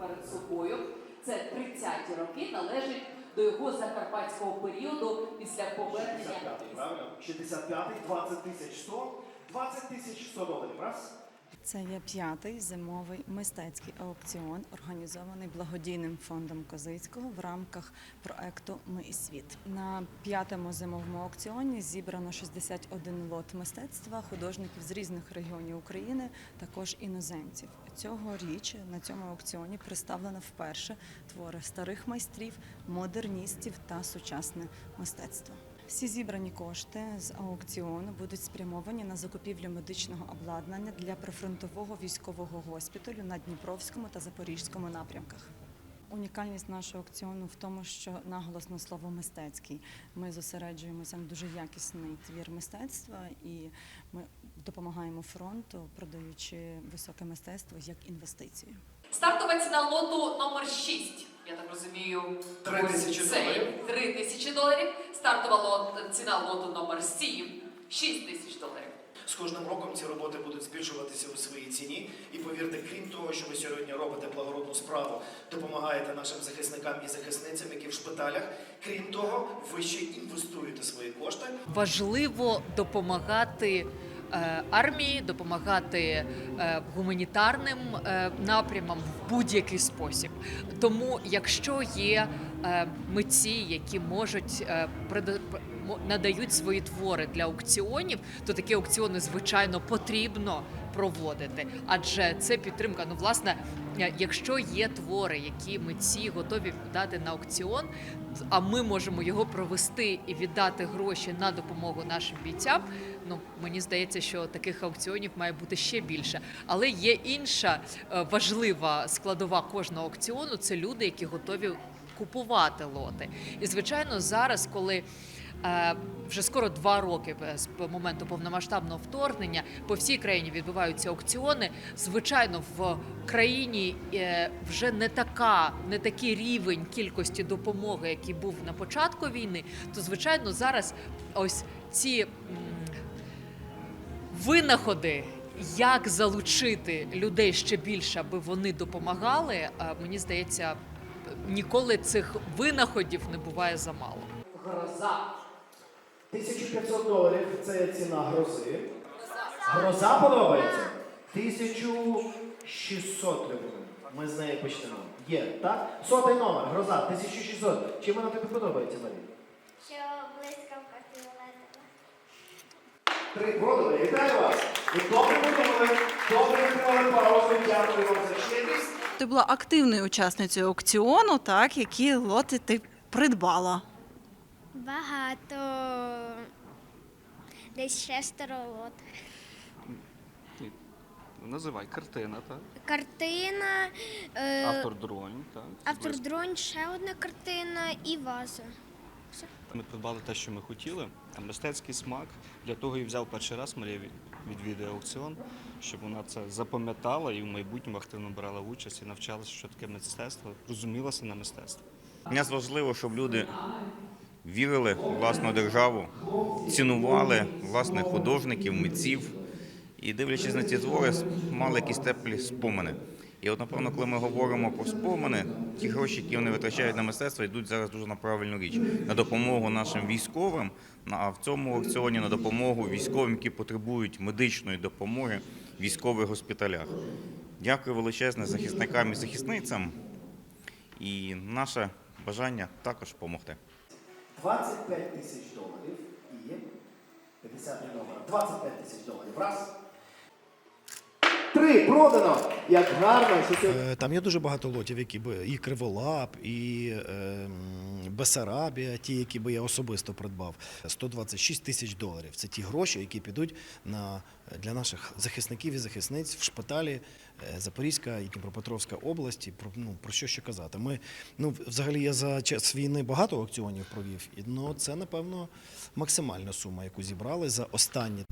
перед собою. Це 30-ті роки належить до його закарпатського періоду після повернення. 65-й, правильно? 65-й, 20 тисяч 100, 20 тисяч 100 доларів. Раз. Це є п'ятий зимовий мистецький аукціон, організований благодійним фондом Козицького в рамках проекту Ми і світ. На п'ятому зимовому аукціоні зібрано 61 лот мистецтва художників з різних регіонів України, також іноземців. Цьогоріч на цьому аукціоні представлено вперше твори старих майстрів, модерністів та сучасне мистецтво. Всі зібрані кошти з аукціону будуть спрямовані на закупівлю медичного обладнання для прифронтового військового госпіталю на Дніпровському та Запорізькому напрямках. Унікальність нашого аукціону в тому, що наголосно слово мистецький. Ми зосереджуємося на дуже якісний твір мистецтва і ми допомагаємо фронту, продаючи високе мистецтво як інвестицію. Стартова ціна лоту номер 6. Я так розумію, Три ось тисячі доларів. Три тисячі доларів. Стартова лот, ціна лоту номер 7 6 тисяч доларів. З кожним роком ці роботи будуть збільшуватися у своїй ціні. І повірте, крім того, що ви сьогодні робите благородну справу, допомагаєте нашим захисникам і захисницям, які в шпиталях. Крім того, ви ще інвестуєте свої кошти Важливо допомагати армії, допомагати е, гуманітарним е, напрямам в будь-який спосіб. Тому, якщо є е, митці, які можуть е, надають свої твори для аукціонів, то такі аукціони звичайно потрібно проводити, адже це підтримка. Ну, власне, е, якщо є твори, які митці готові дати на аукціон, а ми можемо його провести і віддати гроші на допомогу нашим бійцям. Ну мені здається, що таких аукціонів має бути ще більше. Але є інша е, важлива складова кожного аукціону це люди, які готові купувати лоти. І звичайно, зараз, коли Вже скоро два роки е, з моменту повномасштабного вторгнення по всій країні відбуваються аукціони. Звичайно, в країні е, вже не така, не такий рівень кількості допомоги, який був на початку війни. То звичайно, зараз ось ці винаходи, як залучити людей ще більше, аби вони допомагали. е, Мені здається, ніколи цих винаходів не буває замало. Гроза. 1500 доларів це ціна грози. Гроза подобається? 1600 треба. Ми з неї почнемо. Є, так? Сотий номер, гроза, 1600. Чим вона тобі подобається, Марія? Що блискавка фіолетова. Три продали. Вітаю вас! Ви добре подумали, добре тримали паузу. Дякую вам за щедрість. Ти була активною учасницею аукціону, так? Які лоти ти придбала? Багато. Десь шестеро лот. Називай картина, так? Картина, е, Автор дронь, так. автор дрон, ще одна картина і ваза. Ми придбали те, що ми хотіли, а мистецький смак. Для того і взяв перший раз Марія відвідує аукціон, щоб вона це запам'ятала і в майбутньому активно брала участь і навчалася, що таке мистецтво, розумілася на мистецтво. Нас важливо, щоб люди вірили в власну державу, цінували власних художників, митців і, дивлячись на ці твори, мали якісь теплі спомини. І от, напевно, коли ми говоримо про спомини, ті гроші, які вони витрачають на мистецтво, йдуть зараз дуже на правильну річ на допомогу нашим військовим. А в цьому аукціоні на допомогу військовим, які потребують медичної допомоги в військових госпіталях. Дякую величезне захисникам і захисницям. І наше бажання також допомогти. 25 тисяч доларів і 50 номер. 25 тисяч доларів. Раз. Три продано. Як гарно, що сьогодні. Е, Там є дуже багато лотів, які би і Криволап, і е, Бесарабія, ті, які би я особисто придбав. 126 тисяч доларів. Це ті гроші, які підуть на, для наших захисників і захисниць в шпиталі е, Запорізька і Дніпропетровська області. Про, ну, про що ще казати? Ми, ну, взагалі, я за час війни багато аукціонів провів, і ну, це, напевно, максимальна сума, яку зібрали за останні.